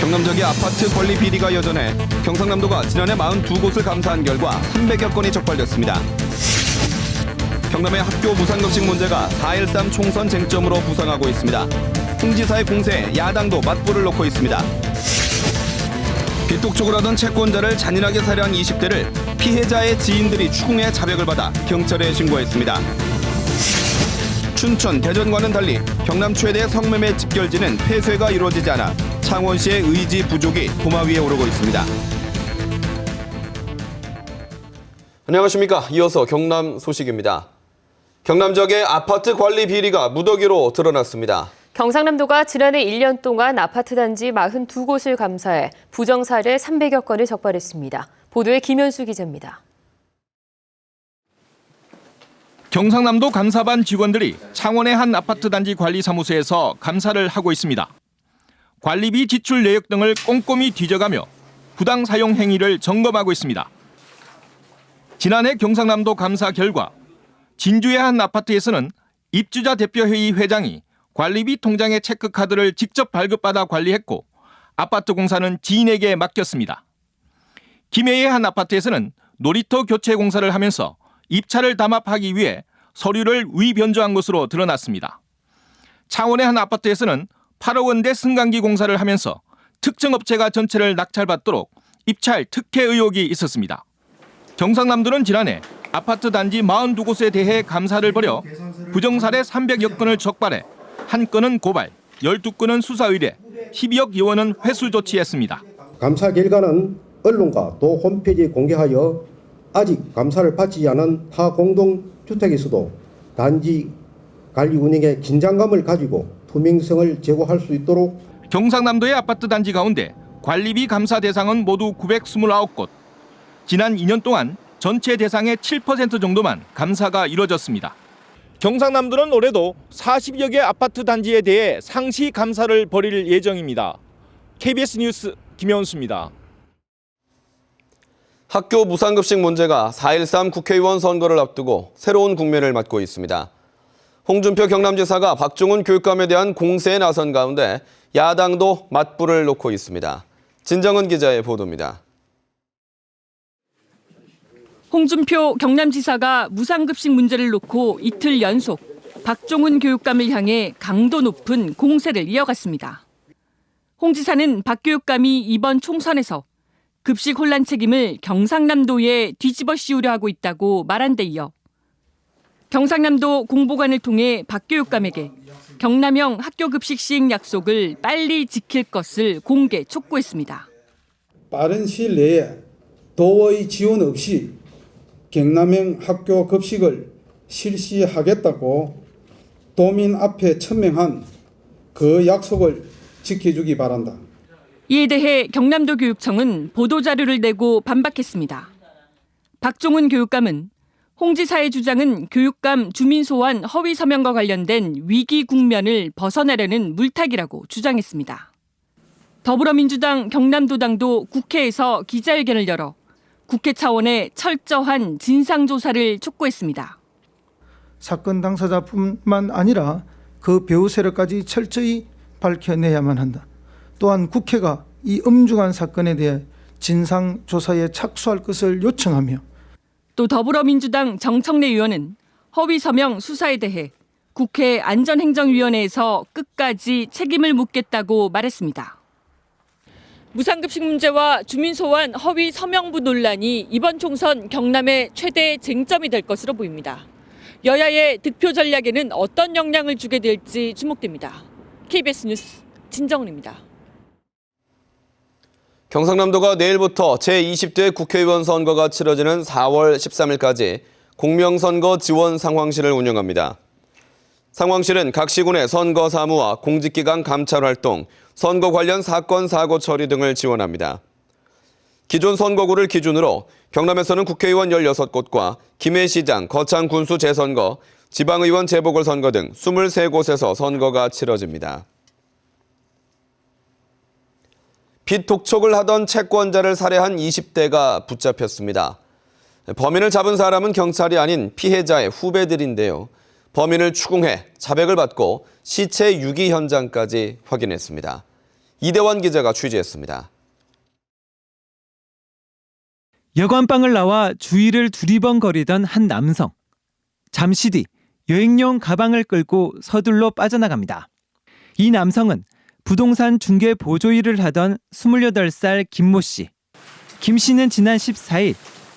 경남 지역의 아파트 권리 비리가 여전해 경상남도가 지난해 42곳을 감사한 결과 300여 건이 적발됐습니다. 경남의 학교 무상급식 문제가 4.13 총선 쟁점으로 부상하고 있습니다. 홍 지사의 공세에 야당도 맞불을 놓고 있습니다. 빚독촉을 하던 채권자를 잔인하게 살해한 20대를 피해자의 지인들이 추궁해 자백을 받아 경찰에 신고했습니다. 춘천, 대전과는 달리 경남 최대 성매매 집결지는 폐쇄가 이루어지지 않아 창원 시의 의지 부족이 도마 위에 오르고 있습니다. 안녕하십니까. 이어서 경남 소식입니다. 경남 지역의 아파트 관리 비리가 무더기로 드러났습니다. 경상남도가 지난해 1년 동안 아파트 단지 42곳을 감사해 부정 사례 300여 건을 적발했습니다. 보도에 김현수 기자입니다. 경상남도 감사반 직원들이 창원의 한 아파트 단지 관리 사무소에서 감사를 하고 있습니다. 관리비 지출 내역 등을 꼼꼼히 뒤져가며 부당 사용 행위를 점검하고 있습니다. 지난해 경상남도 감사 결과 진주의 한 아파트에서는 입주자 대표회의 회장이 관리비 통장의 체크카드를 직접 발급받아 관리했고 아파트 공사는 지인에게 맡겼습니다. 김해의 한 아파트에서는 놀이터 교체 공사를 하면서 입찰을 담합하기 위해 서류를 위변조한 것으로 드러났습니다. 창원의 한 아파트에서는 8억 원대 승강기 공사를 하면서 특정 업체가 전체를 낙찰받도록 입찰 특혜 의혹이 있었습니다. 경상남도는 지난해 아파트 단지 42곳에 대해 감사를 벌여 부정사례 300여 건을 적발해 한 건은 고발, 12건은 수사 의뢰, 12억 여원은 회수 조치했습니다. 감사 결과는 언론과 도 홈페이지에 공개하여 아직 감사를 받지 않은 타 공동주택에서도 단지 관리 운영에 긴장감을 가지고 투명성을 제고할 수 있도록 경상남도의 아파트 단지 가운데 관리비 감사 대상은 모두 929곳. 지난 2년 동안 전체 대상의 7% 정도만 감사가 이뤄졌습니다. 경상남도는 올해도 40여 개 아파트 단지에 대해 상시 감사를 벌일 예정입니다. KBS 뉴스 김현수입니다. 학교 무상급식 문제가 4.13 국회의원 선거를 앞두고 새로운 국면을 맞고 있습니다. 홍준표 경남지사가 박종훈 교육감에 대한 공세에 나선 가운데 야당도 맞불을 놓고 있습니다. 진정은 기자의 보도입니다. 홍준표 경남지사가 무상급식 문제를 놓고 이틀 연속 박종훈 교육감을 향해 강도 높은 공세를 이어갔습니다. 홍 지사는 박 교육감이 이번 총선에서 급식 혼란 책임을 경상남도에 뒤집어 씌우려 하고 있다고 말한 데 이어 경상남도 공보관을 통해 박 교육감에게 경남형 학교 급식 시행 약속을 빨리 지킬 것을 공개 촉구했습니다. 빠른 시일 내에 도의 지원 없이 경남형 학교 급식을 실시하겠다고 도민 앞에 천명한 그 약속을 지켜주기 바란다. 이에 대해 경남도 교육청은 보도자료를 내고 반박했습니다. 박종훈 교육감은 홍 지사의 주장은 교육감 주민 소환 허위 서명과 관련된 위기 국면을 벗어나려는 물타기라고 주장했습니다. 더불어민주당 경남도당도 국회에서 기자회견을 열어 국회 차원의 철저한 진상조사를 촉구했습니다. 사건 당사자뿐만 아니라 그 배후 세력까지 철저히 밝혀내야만 한다. 또한 국회가 이 엄중한 사건에 대해 진상 조사에 착수할 것을 요청하며 또 더불어민주당 정청래 의원은 허위 서명 수사에 대해 국회 안전행정위원회에서 끝까지 책임을 묻겠다고 말했습니다. 무상급식 문제와 주민 소환 허위 서명부 논란이 이번 총선 경남의 최대 쟁점이 될 것으로 보입니다. 여야의 득표 전략에는 어떤 영향을 주게 될지 주목됩니다. KBS 뉴스 진정은입니다. 경상남도가 내일부터 제20대 국회의원 선거가 치러지는 4월 13일까지 공명선거 지원 상황실을 운영합니다. 상황실은 각 시군의 선거 사무와 공직기관 감찰 활동, 선거 관련 사건 사고 처리 등을 지원합니다. 기존 선거구를 기준으로 경남에서는 국회의원 16곳과 김해시장, 거창 군수 재선거, 지방의원 재보궐선거 등 23곳에서 선거가 치러집니다. 빚 독촉을 하던 채권자를 살해한 20대가 붙잡혔습니다. 범인을 잡은 사람은 경찰이 아닌 피해자의 후배들인데요. 범인을 추궁해 자백을 받고 시체 유기 현장까지 확인했습니다. 이대환 기자가 취재했습니다. 여관방을 나와 주위를 두리번거리던 한 남성. 잠시 뒤 여행용 가방을 끌고 서둘러 빠져나갑니다. 이 남성은 부동산 중개 보조 일을 하던 28살 김모 씨. 김 씨는 지난 14일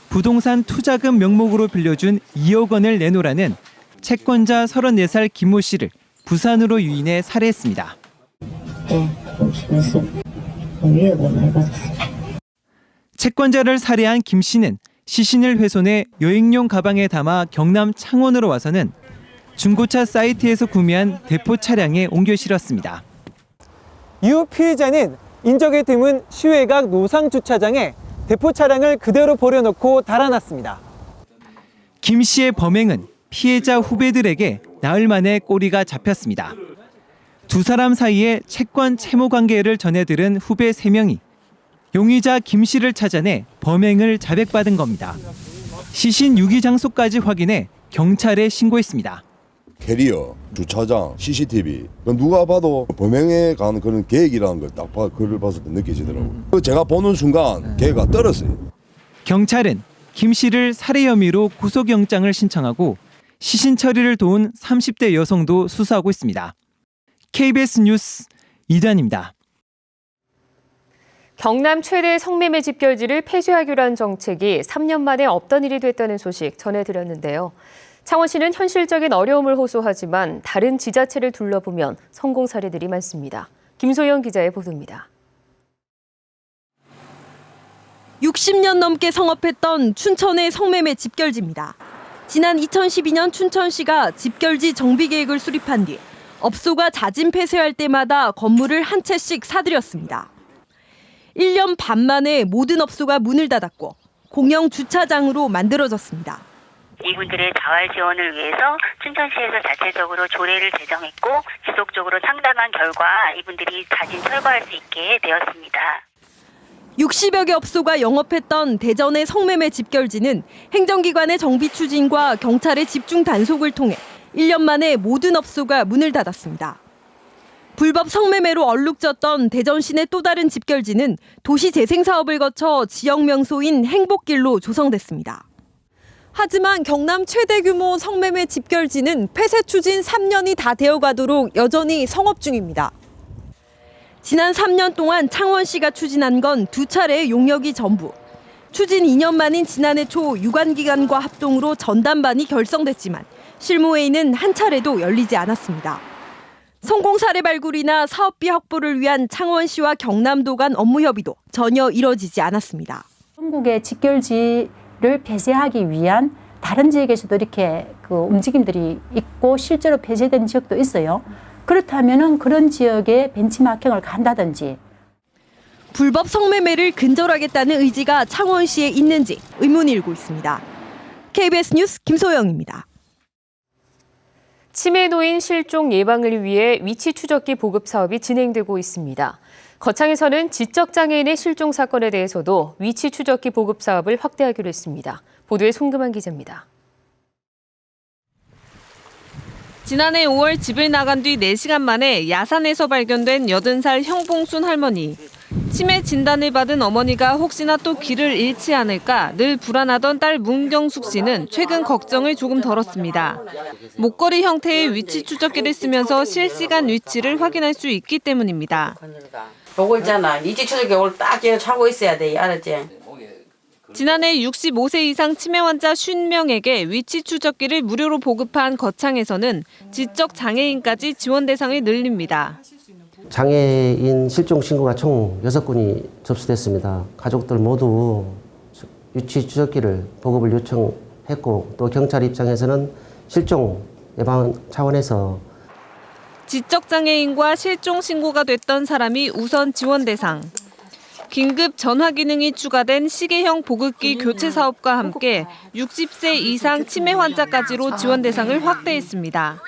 부동산 투자금 명목으로 빌려준 2억 원을 내놓으라는 채권자 34살 김모 씨를 부산으로 유인해 살해했습니다. 네, 그래서 위협을 많이 받았어요. 채권자를 살해한 김 씨는 시신을 훼손해 여행용 가방에 담아 경남 창원으로 와서는 중고차 사이트에서 구매한 대포 차량에 옮겨 실었습니다. 이후 피해자는 인적이 드문 시외각 노상 주차장에 대포 차량을 그대로 버려놓고 달아났습니다. 김 씨의 범행은 피해자 후배들에게 나흘 만에 꼬리가 잡혔습니다. 두 사람 사이에 채권 채무 관계를 전해들은 후배 3명이 용의자 김 씨를 찾아내 범행을 자백받은 겁니다. 시신 유기 장소까지 확인해 경찰에 신고했습니다. 캐리어, 주차장, CCTV 누가 봐도 범행에 관한 그런 계획이라는 걸딱 그걸 봤을 때 느껴지더라고요. 그 제가 보는 순간 걔가 떨었어요. 경찰은 김 씨를 살해 혐의로 구속영장을 신청하고 시신 처리를 도운 30대 여성도 수사하고 있습니다. KBS 뉴스 이단입니다. 경남 최대 성매매 집결지를 폐쇄하기로 한 정책이 3년 만에 없던 일이 됐다는 소식 전해드렸는데요. 창원시는 현실적인 어려움을 호소하지만 다른 지자체를 둘러보면 성공 사례들이 많습니다. 김소영 기자의 보도입니다. 60년 넘게 성업했던 춘천의 성매매 집결지입니다. 지난 2012년 춘천시가 집결지 정비 계획을 수립한 뒤 업소가 자진 폐쇄할 때마다 건물을 한 채씩 사들였습니다. 1년 반 만에 모든 업소가 문을 닫았고 공영 주차장으로 만들어졌습니다. 이분들의 자활 지원을 위해서 춘천시에서 자체적으로 조례를 제정했고 지속적으로 상담한 결과 이분들이 자진 철거할 수 있게 되었습니다. 60여 개 업소가 영업했던 대전의 성매매 집결지는 행정기관의 정비 추진과 경찰의 집중 단속을 통해 1년 만에 모든 업소가 문을 닫았습니다. 불법 성매매로 얼룩졌던 대전 시내 또 다른 집결지는 도시 재생 사업을 거쳐 지역 명소인 행복길로 조성됐습니다. 하지만 경남 최대 규모 성매매 집결지는 폐쇄 추진 3년이 다 되어가도록 여전히 성업 중입니다. 지난 3년 동안 창원시가 추진한 건 두 차례의 용역이 전부. 추진 2년 만인 지난해 초 유관기관과 합동으로 전담반이 결성됐지만 실무회의는 한 차례도 열리지 않았습니다. 성공 사례 발굴이나 사업비 확보를 위한 창원시와 경남도 간 업무 협의도 전혀 이뤄지지 않았습니다. 전국의 직결지 를 폐쇄하기 위한 다른 지역에서도 이렇게 그 움직임들이 있고 실제로 폐쇄된 지역도 있어요. 그렇다면은 그런 지역에 벤치마킹을 간다든지 불법 성매매를 근절하겠다는 의지가 창원시에 있는지 의문이 일고 있습니다. KBS 뉴스 김소영입니다. 치매 노인 실종 예방을 위해 위치 추적기 보급 사업이 진행되고 있습니다. 거창에서는 지적 장애인의 실종 사건에 대해서도 위치 추적기 보급 사업을 확대하기로 했습니다. 보도에 송금한 기자입니다. 지난해 5월 집을 나간 뒤 4시간 만에 야산에서 발견된 80살 형봉순 할머니. 치매 진단을 받은 어머니가 혹시나 또 길을 잃지 않을까 늘 불안하던 딸 문경숙 씨는 최근 걱정을 조금 덜었습니다. 목걸이 형태의 위치 추적기를 쓰면서 실시간 위치를 확인할 수 있기 때문입니다. 요거 있잖아. 이지 추적기 오늘 딱 차고 있어야 돼. 알았지? 지난해 65세 이상 치매 환자 50명에게 위치 추적기를 무료로 보급한 거창에서는 지적 장애인까지 지원 대상을 늘립니다. 장애인 실종 신고가 총 6건이 접수됐습니다. 가족들 모두 위치 추적기를 보급을 요청했고 또 경찰 입장에서는 실종 예방 차원에서 지적 장애인과 실종 신고가 됐던 사람이 우선 지원 대상. 긴급 전화 기능이 추가된 시계형 보급기 교체 사업과 함께 60세 이상 치매 환자까지로 지원 대상을 확대했습니다.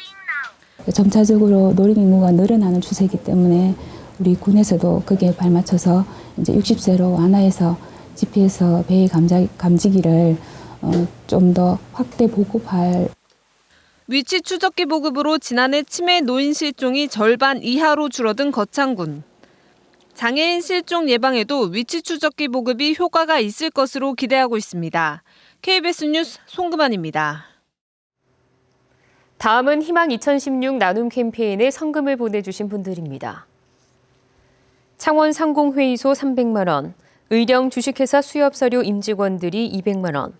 점차적으로 노령 인구가 늘어나는 추세이기 때문에 우리 군에서도 거기에 발맞춰서 이제 60세로 완화해서 GPS 배의 감자, 감지기를 어, 좀 더 확대 보급할 위치 추적기 보급으로 지난해 치매 노인 실종이 절반 이하로 줄어든 거창군. 장애인 실종 예방에도 위치 추적기 보급이 효과가 있을 것으로 기대하고 있습니다. KBS 뉴스 송금환입니다. 다음은 희망 2016 나눔 캠페인에 성금을 보내주신 분들입니다. 창원 상공회의소 300만 원, 의령 주식회사 수협서류 임직원들이 200만 원,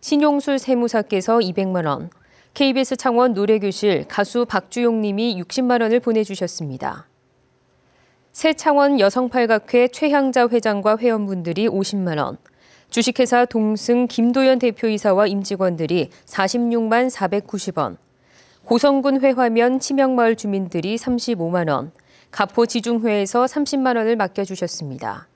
신용술 세무사께서 200만 원, KBS 창원 노래교실 가수 박주용 님이 60만 원을 보내주셨습니다. 새창원 여성팔각회 최향자 회장과 회원분들이 50만 원, 주식회사 동승 김도연 대표이사와 임직원들이 46만 490원, 고성군 회화면 치명마을 주민들이 35만 원, 가포 지중회에서 30만 원을 맡겨주셨습니다.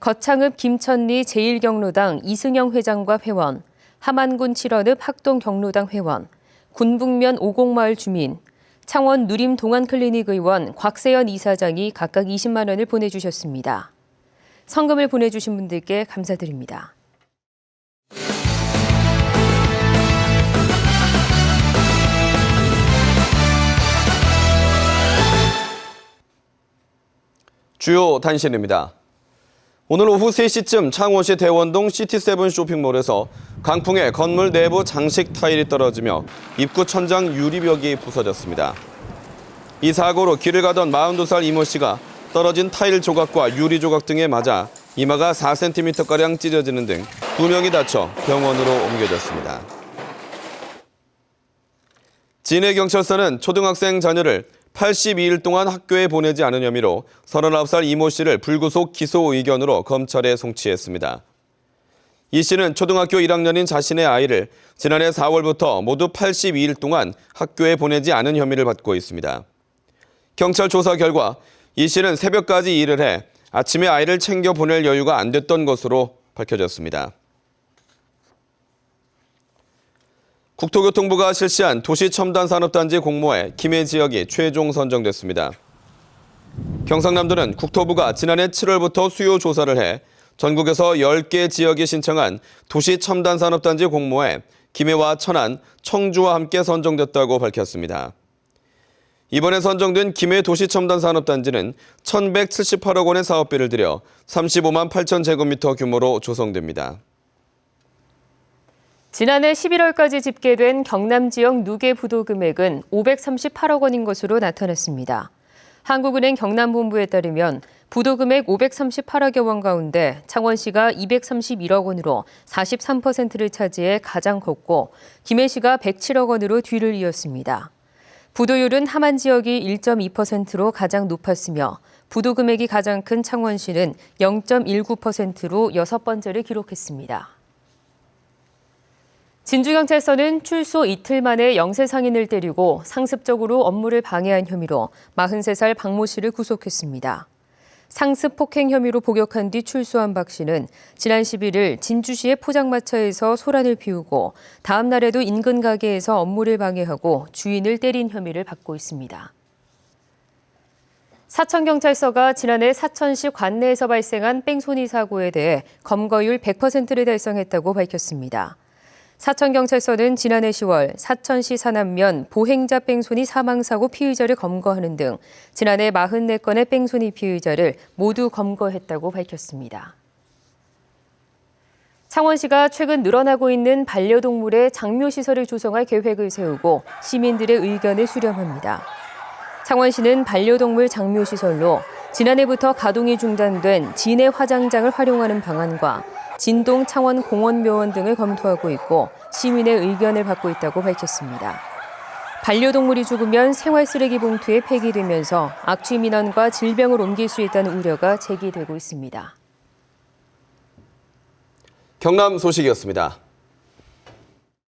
거창읍 김천리 제1경로당 이승영 회장과 회원, 함안군 7원읍 학동 경로당 회원, 군북면 오곡마을 주민, 창원 누림 동안클리닉 의원 곽세연 이사장이 각각 20만 원을 보내주셨습니다. 성금을 보내주신 분들께 감사드립니다. 주요 단신입니다. 오늘 오후 3시쯤 창원시 대원동 시티세븐 쇼핑몰에서 강풍에 건물 내부 장식 타일이 떨어지며 입구 천장 유리벽이 부서졌습니다. 이 사고로 길을 가던 42살 이모 씨가 떨어진 타일 조각과 유리 조각 등에 맞아 이마가 4cm가량 찢어지는 등 두 명이 다쳐 병원으로 옮겨졌습니다. 진해경찰서는 초등학생 자녀를 82일 동안 학교에 보내지 않은 혐의로 39살 이모 씨를 불구속 기소 의견으로 검찰에 송치했습니다. 이 씨는 초등학교 1학년인 자신의 아이를 지난해 4월부터 모두 82일 동안 학교에 보내지 않은 혐의를 받고 있습니다. 경찰 조사 결과 이 씨는 새벽까지 일을 해 아침에 아이를 챙겨 보낼 여유가 안 됐던 것으로 밝혀졌습니다. 국토교통부가 실시한 도시첨단산업단지 공모에 김해 지역이 최종 선정됐습니다. 경상남도는 국토부가 지난해 7월부터 수요 조사를 해 전국에서 10개 지역이 신청한 도시첨단산업단지 공모에 김해와 천안, 청주와 함께 선정됐다고 밝혔습니다. 이번에 선정된 김해 도시첨단산업단지는 1,178억 원의 사업비를 들여 35만 8천 제곱미터 규모로 조성됩니다. 지난해 11월까지 집계된 경남 지역 누계 부도 금액은 538억 원인 것으로 나타났습니다. 한국은행 경남본부에 따르면 부도 금액 538억여 원 가운데 창원시가 231억 원으로 43%를 차지해 가장 컸고 김해시가 107억 원으로 뒤를 이었습니다. 부도율은 함안 지역이 1.2%로 가장 높았으며 부도 금액이 가장 큰 창원시는 0.19%로 여섯 번째를 기록했습니다. 진주경찰서는 출소 이틀 만에 영세 상인을 때리고 상습적으로 업무를 방해한 혐의로 43살 박모 씨를 구속했습니다. 상습 폭행 혐의로 복역한 뒤 출소한 박 씨는 지난 11일 진주시의 포장마차에서 소란을 피우고 다음 날에도 인근 가게에서 업무를 방해하고 주인을 때린 혐의를 받고 있습니다. 사천경찰서가 지난해 사천시 관내에서 발생한 뺑소니 사고에 대해 검거율 100%를 달성했다고 밝혔습니다. 사천경찰서는 지난해 10월 사천시 산안면 보행자 뺑소니 사망사고 피의자를 검거하는 등 지난해 44건의 뺑소니 피의자를 모두 검거했다고 밝혔습니다. 창원시가 최근 늘어나고 있는 반려동물의 장묘시설을 조성할 계획을 세우고 시민들의 의견을 수렴합니다. 창원시는 반려동물 장묘시설로 지난해부터 가동이 중단된 진해 화장장을 활용하는 방안과 진동 창원 공원묘원 등을 검토하고 있고 시민의 의견을 받고 있다고 밝혔습니다. 반려동물이 죽으면 생활 쓰레기 봉투에 폐기되면서 악취 민원과 질병을 옮길 수 있다는 우려가 제기되고 있습니다. 경남 소식이었습니다.